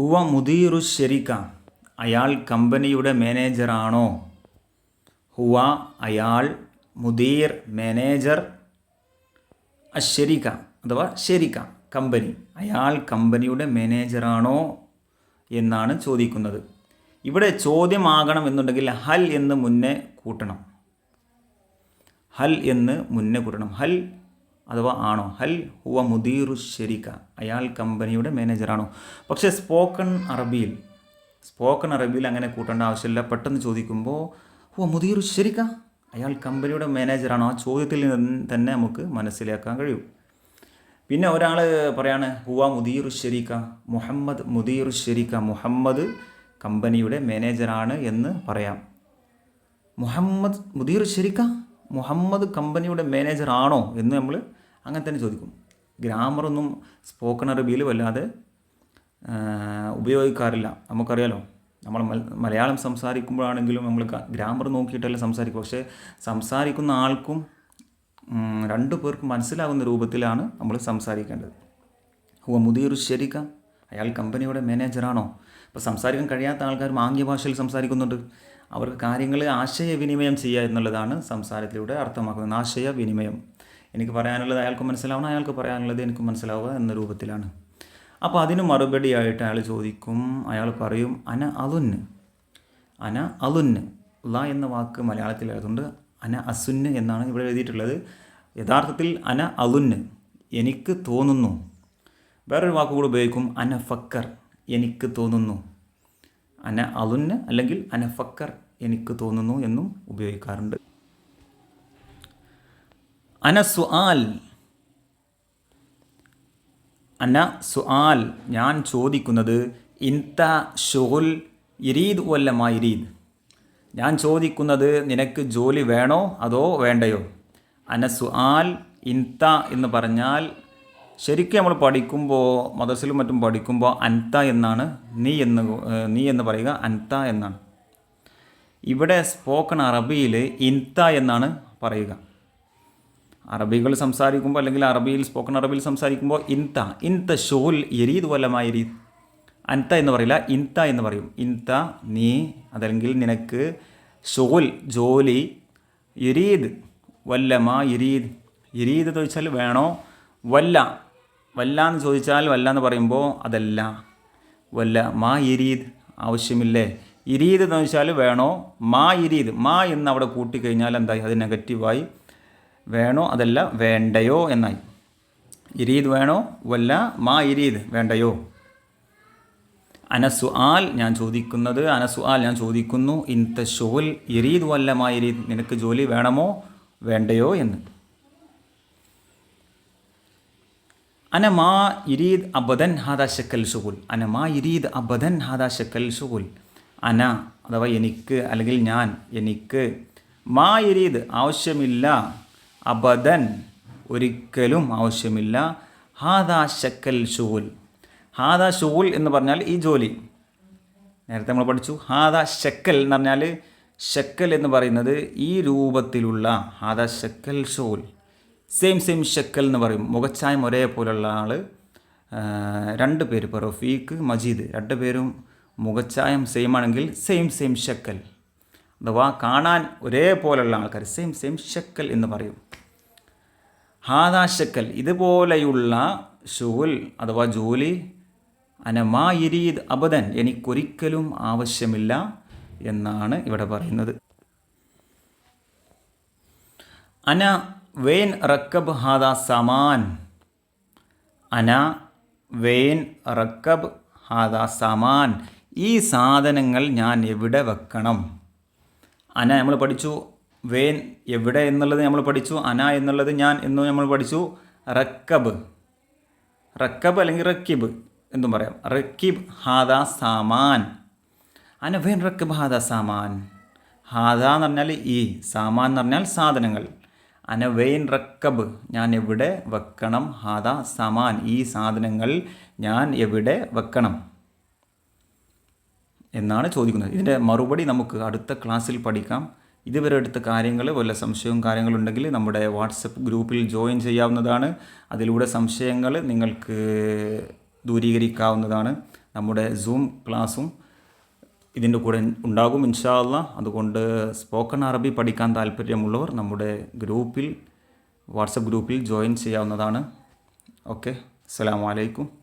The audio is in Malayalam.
ഹുവ മുദീറു ഷെരിക്ക അയാൾ കമ്പനിയുടെ മാനേജറാണോ? ഹുവ അയാൾ മുദീർ മാനേജർ അശരിക അഥവാ ശരിക കമ്പനി. അയാൾ കമ്പനിയുടെ മാനേജറാണോ എന്നാണ് ചോദിക്കുന്നത്. ഇവിടെ ചോദ്യമാകണം എന്നുണ്ടെങ്കിൽ ഹൽ എന്ന് മുന്നേ കൂട്ടണം. ഹൽ എന്ന് മുന്നേ കൂട്ടണം. ഹൽ അഥവാ ആണോ? ഹൽ ഹുവ മുദീറു ശരിക്ക. അയാൾ കമ്പനിയുടെ മാനേജറാണോ? പക്ഷേ സ്പോക്കൺ അറബിയിൽ സ്പോക്കൺ അറബിയിൽ അങ്ങനെ കൂട്ടേണ്ട ആവശ്യമില്ല. പെട്ടെന്ന് ചോദിക്കുമ്പോൾ ഹുവ മുദീറു ശരിക്ക? അയാൾ കമ്പനിയുടെ മാനേജറാണോ? ആ ചോദ്യത്തിൽ നിന്ന് തന്നെ നമുക്ക് മനസ്സിലാക്കാൻ കഴിയും. പിന്നെ ഒരാൾ പറയാണ് ഹുവ മുദീറു ശരീക്ക മുഹമ്മദ് മുദീറു ശരീക്ക മുഹമ്മദ് കമ്പനിയുടെ മാനേജറാണ് എന്ന് പറയാം. മുഹമ്മദ് മുദീർ ശരിക്ക മുഹമ്മദ് കമ്പനിയുടെ മാനേജറാണോ എന്ന് നമ്മൾ അങ്ങനെ തന്നെ ചോദിക്കും. ഗ്രാമറൊന്നും സ്പോക്കൺ അറബിയിൽ വല്ലാതെ ഉപയോഗിക്കാറില്ല. നമുക്കറിയാലോ നമ്മൾ മലയാളം സംസാരിക്കുമ്പോഴാണെങ്കിലും നമ്മൾ ഗ്രാമർ നോക്കിയിട്ടല്ല സംസാരിക്കും. പക്ഷേ സംസാരിക്കുന്ന ആൾക്കും രണ്ടു പേർക്കും മനസ്സിലാകുന്ന രൂപത്തിലാണ് നമ്മൾ സംസാരിക്കേണ്ടത്. ഹുവ മുതിയൊരു ശരിക്ക അയാൾ കമ്പനിയുടെ മാനേജറാണോ? ഇപ്പോൾ സംസാരിക്കാൻ കഴിയാത്ത ആൾക്കാർ ആംഗ്യ ഭാഷയിൽ സംസാരിക്കുന്നുണ്ട്. അവർക്ക് കാര്യങ്ങൾ ആശയവിനിമയം ചെയ്യുക എന്നുള്ളതാണ് സംസാരത്തിലൂടെ അർത്ഥമാക്കുന്നത്. ആശയവിനിമയം. എനിക്ക് പറയാനുള്ളത് അയാൾക്ക് മനസ്സിലാവണം അയാൾക്ക് പറയാനുള്ളത് എനിക്ക് മനസ്സിലാവുക എന്ന രൂപത്തിലാണ്. അപ്പോൾ അതിന് മറുപടിയായിട്ട് അയാൾ ചോദിക്കും അയാൾ പറയും അന അലുന്ന് അന അലുന്ന്. ല എന്ന വാക്ക് മലയാളത്തിൽ എഴുതുന്നുണ്ട് അന അസുന്ന് എന്നാണ് ഇവിടെ എഴുതിയിട്ടുള്ളത്. യഥാർത്ഥത്തിൽ അന അലുന്ന് എനിക്ക് തോന്നുന്നു. വേറൊരു വാക്ക് കൂടെ ഉപയോഗിക്കും അന ഫക്കർ എനിക്ക് തോന്നുന്നു. അന അലുന്ന് അല്ലെങ്കിൽ അന ഫക്കർ എനിക്ക് തോന്നുന്നു എന്നും ഉപയോഗിക്കാറുണ്ട്. അന സുആൽ. അന സുആൽ ഞാൻ ചോദിക്കുന്നത് ഇൻത ഷുഹുൽ ഇരീദ് വല്ലമാ ഇരീദ്. ഞാൻ ചോദിക്കുന്നത് നിനക്ക് ജോലി വേണോ അതോ വേണ്ടയോ? അന സുആൽ ഇൻത എന്ന് പറഞ്ഞാൽ ശരിക്കും നമ്മൾ പഠിക്കുമ്പോൾ മദർസിലും മറ്റും പഠിക്കുമ്പോൾ അൻത എന്നാണ്. നീ എന്ന് നീ എന്ന് പറയുക അൻത എന്നാണ്. ഇവിടെ സ്പോക്കൺ അറബിയിൽ ഇൻത എന്നാണ് പറയുക. അറബികൾ സംസാരിക്കുമ്പോൾ അല്ലെങ്കിൽ അറബിയിൽ സ്പോക്കൺ അറബിയിൽ സംസാരിക്കുമ്പോൾ ഇൻത ഇൻത ഷോൽ എരീത് വല്ലമായ എരീദ് അൻത എന്ന് പറയില്ല ഇൻത എന്ന് പറയും. ഇൻത നീ അതല്ലെങ്കിൽ നിനക്ക് ഷോൽ ജോലി എരീത് വല്ലമാ ഇരീദ് ഇരീദ് എന്ന് ചോദിച്ചാൽ വേണോ? വല്ല. വല്ല എന്ന് ചോദിച്ചാൽ വല്ല എന്ന് പറയുമ്പോൾ അതല്ല. വല്ല മാ ഇരീദ് ആവശ്യമില്ലേ? ഇരീദ് എന്ന് വെച്ചാൽ വേണോ? മാ ഇരീദ് മാ എന്ന് അവിടെ കൂട്ടിക്കഴിഞ്ഞാൽ എന്തായി? അത് നെഗറ്റീവായി വേണോ അതല്ല വേണ്ടയോ എന്നായി. ഇരീദ് വേണോ? വല്ല മാ ഇരീദ് വേണ്ടയോ? അനസു ആൽ ഞാൻ ചോദിക്കുന്നത് അനസു ആൽ ഞാൻ ചോദിക്കുന്നു ഇൻത ഷോൽ ഇരീദ് വല്ല മാ ഇരീദ് നിനക്ക് ജോലി വേണമോ? വേണ്ടയോ എന്ന്. അന മാ ഇരീദ് അബദൻ ഹാദാ ശക്കൽ അന മാ ഇരീദ് അബദൻ ഹാദാ ശക്കൽ ഷുഗുൽ അന അഥവാ എനിക്ക് അല്ലെങ്കിൽ ഞാൻ എനിക്ക് മാ ഇരീദ് ആവശ്യമില്ല. അബദൻ ഒരിക്കലും ആവശ്യമില്ല. ഹാദാ ശക്കൽ ഷുഗുൽ ഹാദാ ഷുഗുൽ എന്ന് പറഞ്ഞാൽ ഈ ജോലി. നേരത്തെ നമ്മൾ പഠിച്ചു. ഹാദാ ശക്കൽ എന്ന് പറഞ്ഞാൽ ശക്കൽ എന്ന് പറയുന്നത് ഈ രൂപത്തിലുള്ള ഹാദാ ശക്കൽ ഷുഗുൽ സെയിം സെയിം ശക്കൽ എന്ന് പറയും. മുഖച്ചായം ഒരേപോലുള്ള ആൾ രണ്ട് പേര് ഇപ്പോൾ റഫീഖ് മജീദ്. രണ്ട് പേരും മുഖച്ചായം സെയിം ആണെങ്കിൽ സെയിം സെയിം ശക്കൽ. അഥവാ കാണാൻ ഒരേപോലുള്ള ആൾക്കാർ സെയിം സെയിം ശക്കൽ എന്ന് പറയും. ഹാദാ ഷക്കൽ ഇതുപോലെയുള്ള ഷുൽ അഥവാ ജോലി അനമാ ഇരീദ് അബദൻ എനിക്കൊരിക്കലും ആവശ്യമില്ല എന്നാണ് ഇവിടെ പറയുന്നത്. അന വെയിൻ റക്കബ് ഹാദ സമാൻ അന വെയിൻ റക്കബ് ഹാദ സമാൻ ഈ സാധനങ്ങൾ ഞാൻ എവിടെ വെക്കണം? അന നമ്മൾ പഠിച്ചു വേൻ എവിടെ എന്നുള്ളത് നമ്മൾ പഠിച്ചു അന എന്നുള്ളത് ഞാൻ എന്ന് നമ്മൾ പഠിച്ചു റക്കബ്. റക്കബ് അല്ലെങ്കിൽ റക്കിബ് എന്നും പറയാം. റക്കിബ് ഹാദ സാമാൻ. അന വേൻ റക്കബ് ഹാദ സാമാൻ? ഹാദ എന്ന് പറഞ്ഞാൽ ഈ സാമാൻ എന്ന് പറഞ്ഞാൽ സാധനങ്ങൾ. അന വെയിൻ റക്കബ് ഞാൻ എവിടെ വെക്കണം? ഹാദ സമാൻ ഈ സാധനങ്ങൾ ഞാൻ എവിടെ വെക്കണം? എന്നാണ് ചോദിക്കുന്നത്. ഇതിന്റെ മറുപടി നമുക്ക് അടുത്ത ക്ലാസ്സിൽ പഠിക്കാം. ഇതുവരെ എടുത്ത കാര്യങ്ങൾ വല്ല സംശയവും കാര്യങ്ങളുണ്ടെങ്കിൽ നമ്മുടെ വാട്സപ്പ് ഗ്രൂപ്പിൽ ജോയിൻ ചെയ്യാവുന്നതാണ്. അതിലൂടെ സംശയങ്ങൾ നിങ്ങൾക്ക് ദൂരീകരിക്കാവുന്നതാണ്. നമ്മുടെ സൂം ക്ലാസ്സും ഇതിന്റെ കൂടെ ഉണ്ടാകും ഇൻഷാല്ല അതുകൊണ്ട് സ്പോക്കൺ അറബി പഠിക്കാൻ താല്പര്യമുള്ളവർ നമ്മുടെ ഗ്രൂപ്പിൽ വാട്സപ്പ് ഗ്രൂപ്പിൽ ജോയിൻ ചെയ്യാവുന്നതാണ്. ഓക്കെ അസ്സാം അലൈക്കും.